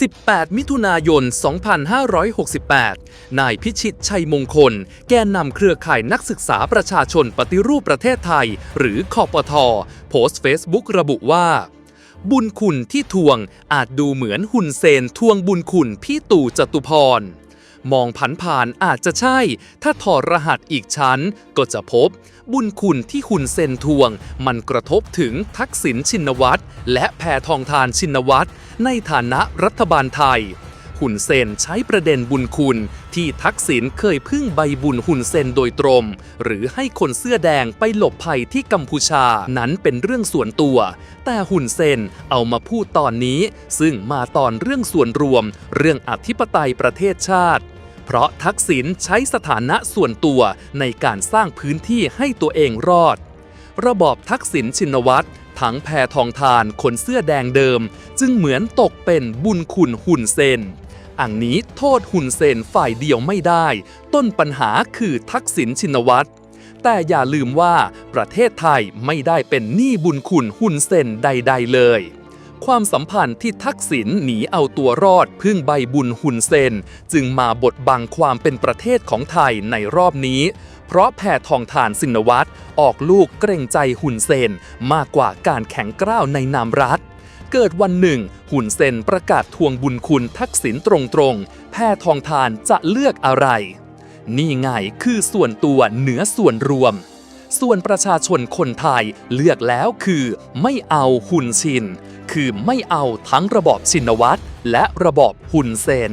18 มิถุนายน 2568 นายพิชิตชัยมงคล แกนนำเครือข่ายนักศึกษาประชาชนปฏิรูปประเทศไทย หรือคอปท โพสต์เฟซบุ๊กระบุว่า บุญคุณที่ทวงอาจดูเหมือนหุ่นเซนทวงบุญคุณพี่ตู่จตุพร มองผันผ่านอาจจะใช่ ถ้าถอดรหัสอีกชั้น ก็จะพบ บุญคุณที่หุ่นเซนทวง มันกระทบถึงทักษิณชินวัตรและแพทองทานชินวัตรในฐานะรัฐบาลไทย หุ่นเซนใช้ประเด็นบุญคุณ ที่ทักษิณเคยพึ่งใบบุญหุ่นเซนโดยตรง หรือให้คนเสื้อแดงไปหลบภัยที่กัมพูชานั้นเป็นเรื่องส่วนตัว แต่หุ่นเซนเอามาพูดตอนนี้ ซึ่งมาตอนเรื่องส่วนรวม เรื่องอธิปไตยประเทศชาติเพราะทักษิณใช้สถานะส่วนตัวในการสร้างพื้นที่ให้ตัวเองรอด ระบอบทักษิณชินวัตรทั้งแพทองทานคนเสื้อแดงเดิม จึงเหมือนตกเป็นบุญคุณหุ่นเซน อันนี้โทษหุ่นเซนฝ่ายเดียวไม่ได้ ต้นปัญหาคือทักษิณชินวัตรแต่อย่าลืมว่าประเทศไทยไม่ได้เป็นหนี้บุญคุณหุ่นเซนใด ๆ เลย ความสัมพันธ์ที่ทักษิณหนีเอาตัวรอดพึ่งใบบุญหุ่นเซน จึงมาบดบังความเป็นประเทศของไทยในรอบนี้ เพราะแพทองทานสินวัตรออกลูกเกรงใจหุ่นเซน มากกว่าการแข็งกร้าวในนามรัฐ เกิดวันหนึ่ง หุ่นเซนประกาศทวงบุญคุณทักษิณตรงๆ แพทองทานจะเลือกอะไร นี่ไงคือส่วนตัวเหนือส่วนรวม ส่วนประชาชนคนไทยเลือกแล้วคือ ไม่เอาหุ่นชิน คือไม่เอาทั้งระบอบชินวัตรและระบอบหุ่นเซน